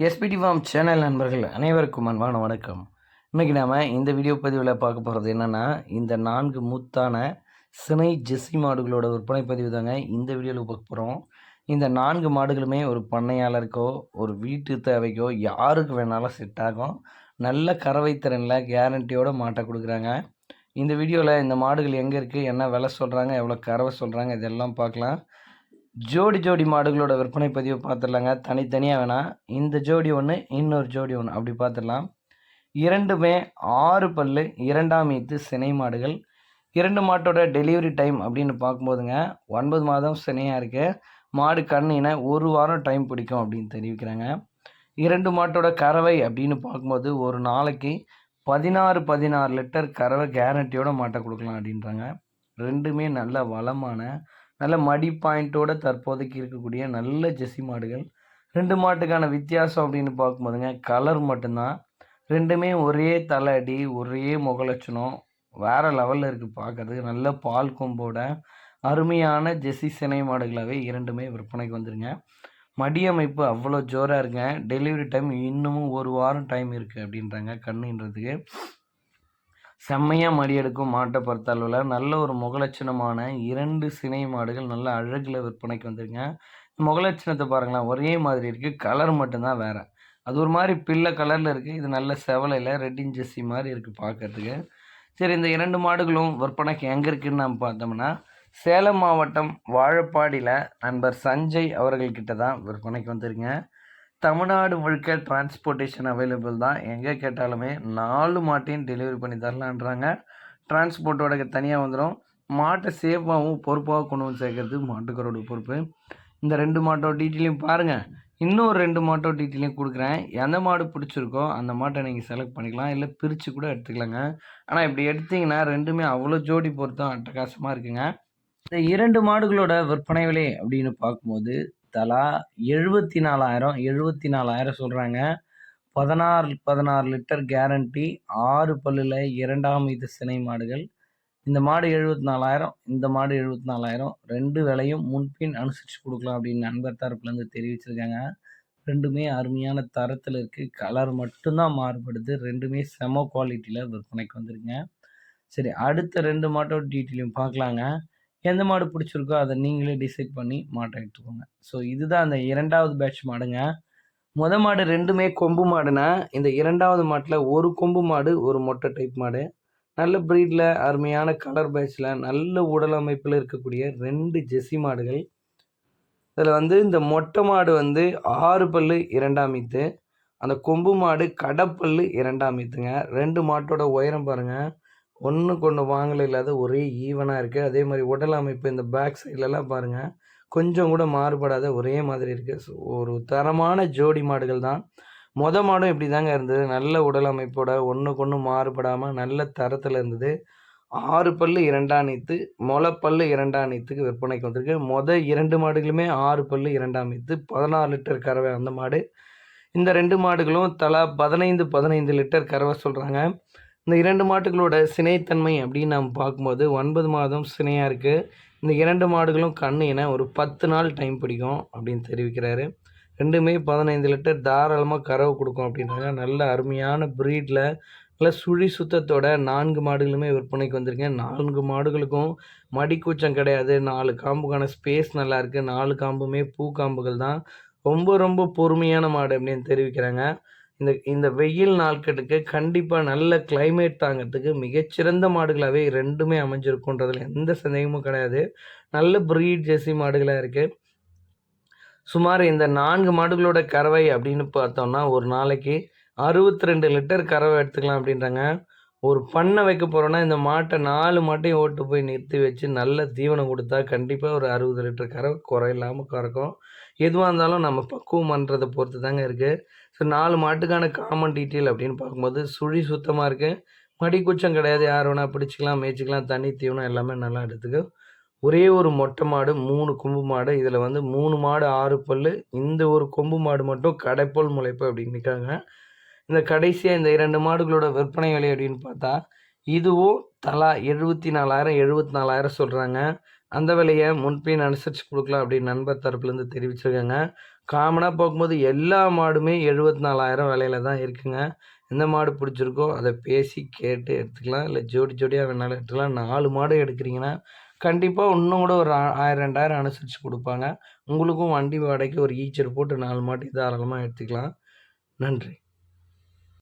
SPD form channel நண்பர்கள் அனைவருக்கும் அன்பான வணக்கம். இன்றைக்கி நாம் இந்த வீடியோ பதிவில் பார்க்க போகிறது என்னென்னா இந்த நான்கு மூத்தான சினை ஜெஸ்ஸி மாடுகளோட விற்பனை பதிவு தாங்க இந்த வீடியோவில் பார்க்க போகிறோம் இந்த நான்கு மாடுகளுமே ஒரு பண்ணையாளருக்கோ ஒரு வீட்டு தேவைக்கோ யாருக்கு வேணாலும் செட் ஆகும். நல்ல கறவை திறனில் கேரண்டியோட மாட்டை கொடுக்குறாங்க. இந்த வீடியோவில் இந்த மாடுகள் எங்கே இருக்குது என்ன விலை சொல்கிறாங்க எவ்வளோ கறவை சொல்கிறாங்க இதெல்லாம் பார்க்கலாம். ஜோடி ஜோடி மாடுகளோட விற்பனை பதிவு பார்த்துடலாங்க. தனித்தனியாக வேணாம். இந்த ஜோடி ஒன்று இன்னொரு ஜோடி ஒன்று அப்படி பார்த்துடலாம். இரண்டுமே ஆறு பல்லு இரண்டாம் ஈத்து சினை மாடுகள். இரண்டு மாட்டோட டெலிவரி டைம் அப்படின்னு பார்க்கும்போதுங்க ஒன்பது மாதம் சினையாக இருக்கு. மாடு கண்ணின ஒரு வாரம் டைம் பிடிக்கும் அப்படின்னு தெரிவிக்கிறாங்க. இரண்டு மாட்டோட கறவை அப்படின்னு பார்க்கும்போது ஒரு நாளைக்கு பதினாறு பதினாறு லிட்டர் கறவை கேரண்டியோட மாட்டை கொடுக்கலாம் அப்படின்றாங்க. ரெண்டுமே நல்ல வளமான நல்ல மடி பாயிண்ட்டோட தற்போதைக்கு இருக்கக்கூடிய நல்ல ஜெர்சி மாடுகள். ரெண்டு மாட்டுக்கான வித்தியாசம் அப்படின்னு பார்க்கும்போதுங்க கலர் மட்டும்தான். ரெண்டுமே ஒரே தலை அடி ஒரே முகலட்சணம். வேறு லெவலில் இருக்குது பார்க்கறதுக்கு நல்ல பால் கொம்போட அருமையான ஜெர்சி சினை மாடுகளாகவே இரண்டுமே விற்பனைக்கு வந்துருங்க. மடி அமைப்பு அவ்வளோ ஜோராக இருக்குங்க. டெலிவரி டைம் இன்னமும் ஒரு வாரம் டைம் இருக்குது அப்படின்றாங்க கண்ணுன்றதுக்கு. செம்மையாக மடி எடுக்கும் மாட்டை பொறுத்தளவில் நல்ல ஒரு முகலட்சணமான இரண்டு சினை மாடுகள் நல்ல அழகில் விற்பனைக்கு வந்துருங்க. முகலட்சணத்தை பாருங்களேன். ஒரே மாதிரி இருக்குது கலர் மட்டும்தான் வேறு. அது ஒரு மாதிரி பிள்ளை கலரில் இருக்குது இது நல்ல செவலையில் ரெட்டின் ஜெஸ்ஸி மாதிரி இருக்குது பார்க்கறதுக்கு சரி இந்த இரண்டு மாடுகளும் விற்பனைக்கு எங்கே இருக்குதுன்னு நம்ம பார்த்தோம்னா சேலம் மாவட்டம் வாழப்பாடியில் நண்பர் சஞ்சய் அவர்கள்கிட்ட தான் விற்பனைக்கு வந்துருங்க தமிழ்நாடு முழுக்க டிரான்ஸ்போர்ட்டேஷன் அவைலபிள் தான். எங்கே கேட்டாலுமே நாலு மாட்டையும் டெலிவரி பண்ணி தரலான்றாங்க. டிரான்ஸ்போர்ட்டோட தனியாக வந்துடும் மாட்டை சேஃபாகவும் பொறுப்பாக கொண்டு வந்து சேர்க்கறது மாட்டுக்காரோட பொறுப்பு. இந்த ரெண்டு மாட்டோட டீட்டெயிலையும் பாருங்கள் இன்னொரு ரெண்டு மாட்டோ டீட்டெயிலையும் கொடுக்குறேன். எந்த மாடு பிடிச்சிருக்கோ அந்த மாட்டை நீங்கள் செலக்ட் பண்ணிக்கலாம். இல்லை பிரித்து கூட எடுத்துக்கலாங்க. ஆனால் இப்படி எடுத்திங்கன்னா ரெண்டுமே அவ்வளோ ஜோடி பொறுத்தும் அட்டகாசமாக இருக்குங்க. இந்த இரண்டு மாடுகளோட விற்பனை விலை அப்படின்னு பார்க்கும்போது தலா எழுபத்தி நாலாயிரம் எழுபத்தி நாலாயிரம் சொல்கிறாங்க பதினாறு பதினாறு லிட்டர் கேரண்டி ஆறு பல்லில் இரண்டாம் இது சினை மாடுகள். இந்த மாடு எழுபத்தி நாலாயிரம் இந்த மாடு எழுபத்தி நாலாயிரம் ரெண்டு விலையும் முன்பின் அனுசரித்து கொடுக்கலாம் அப்படின்னு நண்பர் தரப்புலேருந்து தெரிவிச்சிருக்காங்க. ரெண்டுமே அருமையான தரத்தில் இருக்குது கலர் மட்டும்தான் மாறுபடுது. ரெண்டுமே செம குவாலிட்டியில் விற்பனைக்கு வந்துருங்க சரி அடுத்த ரெண்டு மாட்டோட டீட்டெயிலையும் பார்க்கலாங்க. எந்த மாடு பிடிச்சிருக்கோ அதை நீங்களே டிசைட் பண்ணி மாட்டை எடுத்துக்கோங்க. ஸோ இதுதான் அந்த இரண்டாவது பேட்ச் மாடுங்க. முத மாடு ரெண்டுமே கொம்பு மாடுனா இந்த இரண்டாவது மாட்டில் ஒரு கொம்பு மாடு ஒரு மொட்டை டைப் மாடு. நல்ல ப்ரீடில் அருமையான கலர் பேட்சில் நல்ல உடல் அமைப்பில் இருக்கக்கூடிய ரெண்டு ஜெர்சி மாடுகள். இதில் வந்து இந்த மொட்டை மாடு வந்து ஆறு பல்லு இரண்டாம் மீத்து அந்த கொம்பு மாடு கடப்பல்லு இரண்டாம் மீத்துங்க ரெண்டு மாட்டோட உயரம் பாருங்கள் ஒன்று கொண்டு வாங்கல இல்லாத ஒரே ஈவனாக இருக்குது அதே மாதிரி உடல் அமைப்பு இந்த பேக் சைட்லலாம் பாருங்கள் கொஞ்சம் கூட மாறுபடாத ஒரே மாதிரி இருக்குது ஸோ ஒரு தரமான ஜோடி மாடுகள் தான். மொத மாடும் இப்படி தாங்க இருந்தது. நல்ல உடல் அமைப்போட ஒன்றுக்கு ஒன்று மாறுபடாமல் நல்ல தரத்தில் இருந்தது. ஆறு பல்லு இரண்டாம் நீத்து பல்லு இரண்டாம் நீத்துக்கு விற்பனைக்கு வந்திருக்கு. மொதல் இரண்டு மாடுகளுமே ஆறு பல்லு இரண்டாம் நீத்து பதினாறு லிட்டர் கறவை அந்த மாடு. இந்த ரெண்டு மாடுகளும் தலா பதினைந்து பதினைந்து லிட்டர் கறவை சொல்கிறாங்க இந்த இரண்டு மாட்டுகளோட சினைத்தன்மை அப்படின்னு நம்ம பார்க்கும்போது ஒன்பது மாதம் சினையாக இருக்குது இந்த இரண்டு மாடுகளும் கண்ணு என ஒரு பத்து நாள் டைம் பிடிக்கும் அப்படின்னு தெரிவிக்கிறாரு. ரெண்டுமே பதினைந்து லிட்டர் தாராளமாக கறவை கொடுக்கும் அப்படின்றாங்க. நல்ல அருமையான ப்ரீடில் நல்ல சுழி சுத்தத்தோட நான்கு மாடுகளுமே விற்பனைக்கு வந்திருக்கேன். நான்கு மாடுகளுக்கும் மடிக்கூச்சம் கிடையாது. நாலு காம்புக்கான ஸ்பேஸ் நல்லா இருக்குது நாலு காம்புமே பூ காம்புகள் தான். ரொம்ப ரொம்ப பொறுமையான மாடு அப்படின்னு தெரிவிக்கிறாங்க. இந்த இந்த வெயில் நாட்களுக்கு கண்டிப்பாக நல்ல கிளைமேட் தாங்கிறதுக்கு மிகச்சிறந்த மாடுகளாகவே ரெண்டுமே அமைஞ்சிருக்குன்றதுல எந்த சந்தேகமும் கிடையாது. நல்ல ப்ரீட் ஜெர்சி மாடுகளாக இருக்குது சுமார் இந்த நான்கு மாடுகளோட கறவை அப்படின்னு பார்த்தோம்னா ஒரு நாளைக்கு அறுபத்தி ரெண்டு லிட்டர் கறவை எடுத்துக்கலாம் அப்படின்றாங்க ஒரு பண்ணை வைக்க போகிறோன்னா இந்த மாட்டை நாலு மாட்டையும் ஓட்டு போய் நிறுத்தி வச்சு நல்ல தீவனம் கொடுத்தா கண்டிப்பாக ஒரு அறுபது லிட்டர் கறவை குறையில்லாமல் கறக்கும் எதுவாக இருந்தாலும் நம்ம பக்குவம் பண்ணுறதை பொறுத்து தாங்க இருக்குது ஸோ நாலு மாட்டுக்கான காமன் டீட்டெயில் அப்படின்னு பார்க்கும்போது சுழி சுத்தமாக இருக்குது மடி கிடையாது. யார் வேணால் பிடிச்சிக்கலாம் மேய்ச்சிக்கலாம். தண்ணி, தீவனம் எல்லாமே நல்லா எடுத்துக்கும் ஒரே ஒரு மொட்டை மாடு, மூணு கொம்பு மாடு. இதில் வந்து மூணு மாடு ஆறு பல்லு. இந்த ஒரு கொம்பு மாடு மட்டும் கடைப்போல் முளைப்பு அப்படின்னு நிக்காங்க. இந்த கடைசியாக இந்த இரண்டு மாடுகளோட விற்பனை விலை அப்படின்னு பார்த்தா, இதுவும் தலா எழுபத்தி நாலாயிரம் எழுபத்தி நாலாயிரம் சொல்கிறாங்க அந்த விலையை முன்பின் அனுசரித்து கொடுக்கலாம் அப்படின்னு நண்பர் தரப்புலேருந்து தெரிவிச்சிருக்காங்க. காமனாக பார்க்கும்போது எல்லா மாடுமே 74,000 விலையில தான் இருக்குங்க. எந்த மாடு பிடிச்சிருக்கோ அதை பேசி கேட்டு எடுத்துக்கலாம். இல்லை ஜோடி ஜோடியாக வேணாலும் எடுத்துக்கலாம். நாலு மாடு எடுக்கிறீங்கன்னா, கண்டிப்பாக இன்னும் கூட ஒரு ஆயிரம் ரெண்டாயிரம் அனுசரித்து கொடுப்பாங்க உங்களுக்கும் வண்டி வாடகைக்கு ஒரு ஈச்சர் போட்டு நாலு மாட்டி தாராளமாக எடுத்துக்கலாம். நன்றி.